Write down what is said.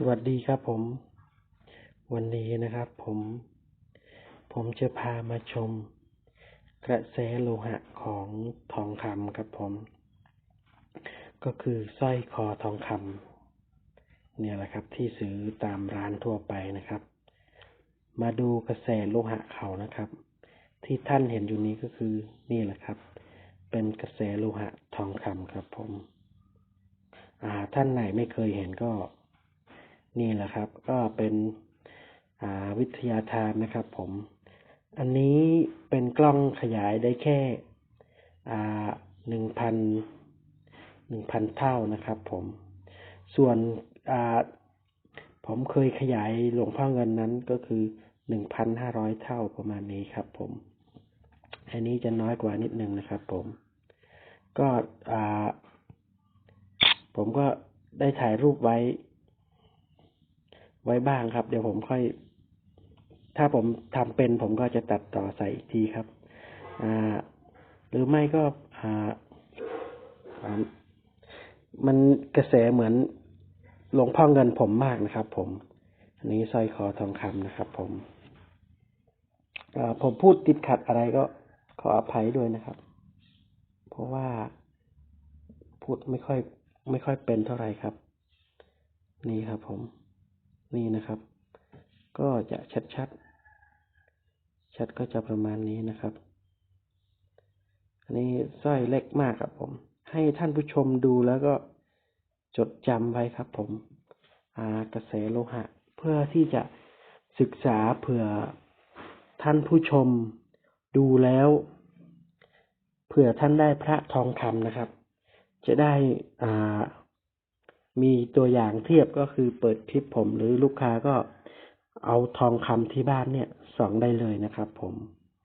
สวัสดีครับผม วันนี้นะครับผม ผมจะพามาชม กระแสโลหะของทองคำครับผม ก็คือสร้อยคอทองคำเนี่ยแหละครับที่ซื้อตามร้านทั่วไปนะครับ มาดูกระแสโลหะเขานะครับ ที่ท่านเห็นอยู่นี้ก็คือนี่แหละครับ เป็นกระแสโลหะทองคำครับผม อ่าท่านไหนไม่เคยเห็นก็ นี่แหละครับ ก็เป็นวิทยาทานนะครับผม อันนี้เป็นกล้องขยายได้แค่หนึ่งพันหนึ่งพันเท่านะครับผม ส่วนผมเคยขยายหลวงพ่อเงินนั้นก็คือหนึ่งพันห้าร้อยเท่าประมาณนี้ครับผม อันนี้จะน้อยกว่านิดนึงนะครับผม ก็ผมก็ได้ถ่ายรูปไว้ ไว้บ้างครับ เดี๋ยวผมค่อย ถ้าผมทำเป็น ผมก็จะตัดต่อใส่อีกทีครับอ่าหรือไม่ก็อ่ามันกระแสเหมือนหลวงพ่อเงินผมมากนะครับ ผม อันนี้สร้อยคอทองคำนะครับ ผมผมพูดติดขัดอะไรก็ขออภัยด้วยนะครับ เพราะว่าพูดไม่ค่อย ไม่ค่อยเป็นเท่าไหร่ครับ นี่ครับผม นี่นะครับ ก็จะชัดชัดๆชัดก็จะประมาณนี้นะครับ อันนี้สร้อยเล็กมากครับผม ให้ท่านผู้ชมดูแล้วก็จดจำไว้ครับผมอากระแสโลหะ เพื่อที่จะศึกษาเผื่อท่านผู้ชมดูแล้วเผื่อท่านได้พระทองคำนะครับ จะได้อ่า มีตัวอย่างเทียบก็คือเปิดคลิปผมหรือลูกค้าก็เอาทองคำที่บ้านเนี่ยส่องได้เลยนะครับผม